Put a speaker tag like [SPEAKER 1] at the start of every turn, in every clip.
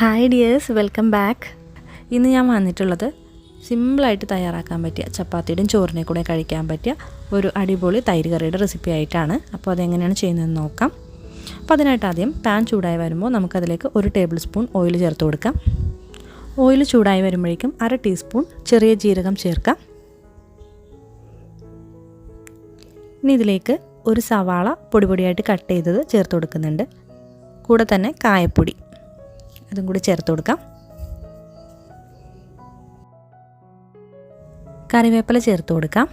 [SPEAKER 1] Hi dears welcome back ഇന്ന് ഞാൻ വന്നിട്ടുള്ളത് സിമ്പിളായിട്ട് തയ്യാറാക്കാൻ പറ്റിയ ചപ്പാത്തിയുടെയും ചോറിനെ കൂടെ കഴിക്കാൻ പറ്റിയ ഒരു അടിപൊളി തൈര് കറിയുടെ റെസിപ്പി ആയിട്ടാണ്. അപ്പോൾ അതെങ്ങനെയാണ് ചെയ്യുന്നതെന്ന് നോക്കാം. അപ്പോൾ അതിനായിട്ട് ആദ്യം പാൻ ചൂടായി വരുമ്പോൾ നമുക്കതിലേക്ക് ഒരു ടേബിൾ സ്പൂൺ ഓയിൽ ചേർത്ത് കൊടുക്കാം. ഓയിൽ ചൂടായി വരുമ്പോഴേക്കും അര ടീസ്പൂൺ ചെറിയ ജീരകം ചേർക്കാം. ഇനി ഇതിലേക്ക് ഒരു സവാള പൊടിപൊടിയായിട്ട് കട്ട് ചെയ്തത് ചേർത്ത് കൊടുക്കുന്നുണ്ട്. കൂടെ തന്നെ കായപ്പൊടി. അതും കൂടി ചേർത്ത് കൊടുക്കാം. കറിവേപ്പില ചേർത്ത് കൊടുക്കാം.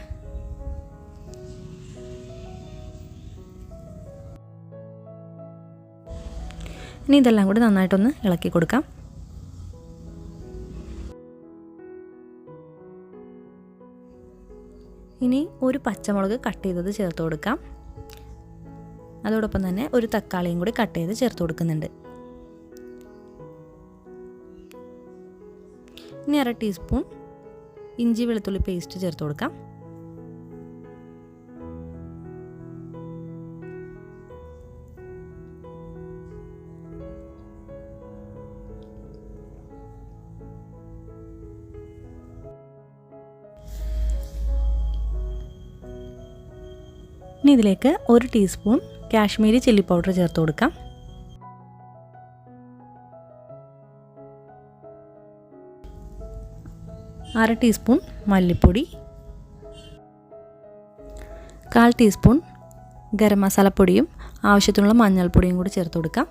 [SPEAKER 1] ഇനി ഇതെല്ലാം കൂടി നന്നായിട്ടൊന്ന് ഇളക്കി കൊടുക്കാം. ഇനി ഒരു പച്ചമുളക് കട്ട് ചെയ്തത് ചേർത്ത് കൊടുക്കാം. അതോടൊപ്പം തന്നെ ഒരു തക്കാളിയും കൂടി കട്ട് ചെയ്ത് ചേർത്ത് കൊടുക്കുന്നുണ്ട്. ഇനി അര ടീസ്പൂൺ ഇഞ്ചി വെളുത്തുള്ളി പേസ്റ്റ് ചേർത്ത് കൊടുക്കാം. ഇനി ഇതിലേക്ക് ഒരു ടീസ്പൂൺ കാശ്മീരി ചില്ലി പൗഡർ ചേർത്ത് കൊടുക്കാം. അര ടീസ്പൂൺ മല്ലിപ്പൊടി കാൽ ടീസ്പൂൺ ഗരം മസാലപ്പൊടിയും ആവശ്യത്തിനുള്ള മഞ്ഞൾപ്പൊടിയും കൂടി ചേർത്ത് കൊടുക്കാം.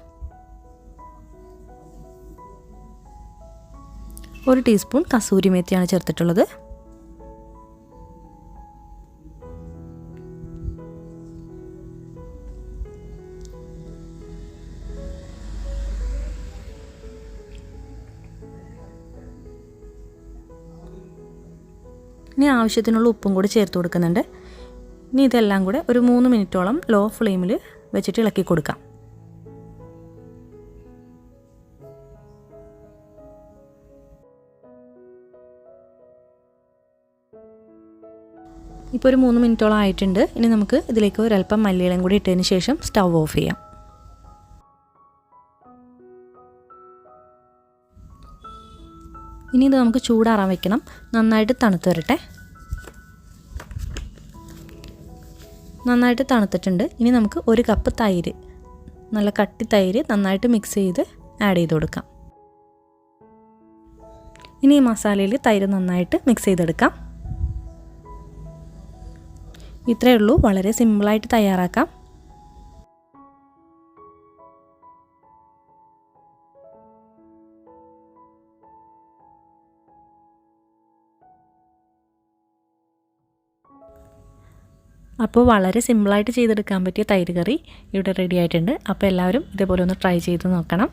[SPEAKER 1] ഒരു ടീസ്പൂൺ കസൂരി മേത്തിയാണ് ചേർത്തിട്ടുള്ളത്. ഇനി ആവശ്യത്തിനുള്ള ഉപ്പും കൂടി ചേർത്ത് കൊടുക്കുന്നുണ്ട്. ഇനി ഇതെല്ലാം കൂടെ ഒരു മൂന്ന് മിനിറ്റോളം ലോ ഫ്ലെയിമിൽ വെച്ചിട്ട് ഇളക്കി കൊടുക്കാം. ഇപ്പോൾ ഒരു മൂന്ന് മിനിറ്റോളം ആയിട്ടുണ്ട്. ഇനി നമുക്ക് ഇതിലേക്ക് ഒരല്പം മല്ലിയിലും കൂടി ഇട്ടതിന് ശേഷം സ്റ്റൗ ഓഫ് ചെയ്യാം. ഇനി ഇത് നമുക്ക് ചൂടാറാൻ വെക്കണം. നന്നായിട്ട് തണുത്ത് വരട്ടെ. നന്നായിട്ട് തണുത്തിട്ടുണ്ട്. ഇനി നമുക്ക് ഒരു കപ്പ് തൈര് നല്ല കട്ടി തൈര് നന്നായിട്ട് മിക്സ് ചെയ്ത് ആഡ് ചെയ്ത് കൊടുക്കാം. ഇനി ഈ മസാലയിൽ തൈര് നന്നായിട്ട് മിക്സ് ചെയ്തെടുക്കാം. ഇത്രയേ ഉള്ളൂ. വളരെ സിമ്പിളായിട്ട് തയ്യാറാക്കാം. അപ്പോൾ വളരെ സിമ്പിളായിട്ട് ചെയ്തെടുക്കാൻ പറ്റിയ തൈര് കറി ഇവിടെ റെഡി ആയിട്ടുണ്ട്. അപ്പോൾ എല്ലാവരും ഇതേപോലെ ഒന്ന് ട്രൈ ചെയ്ത് നോക്കണം.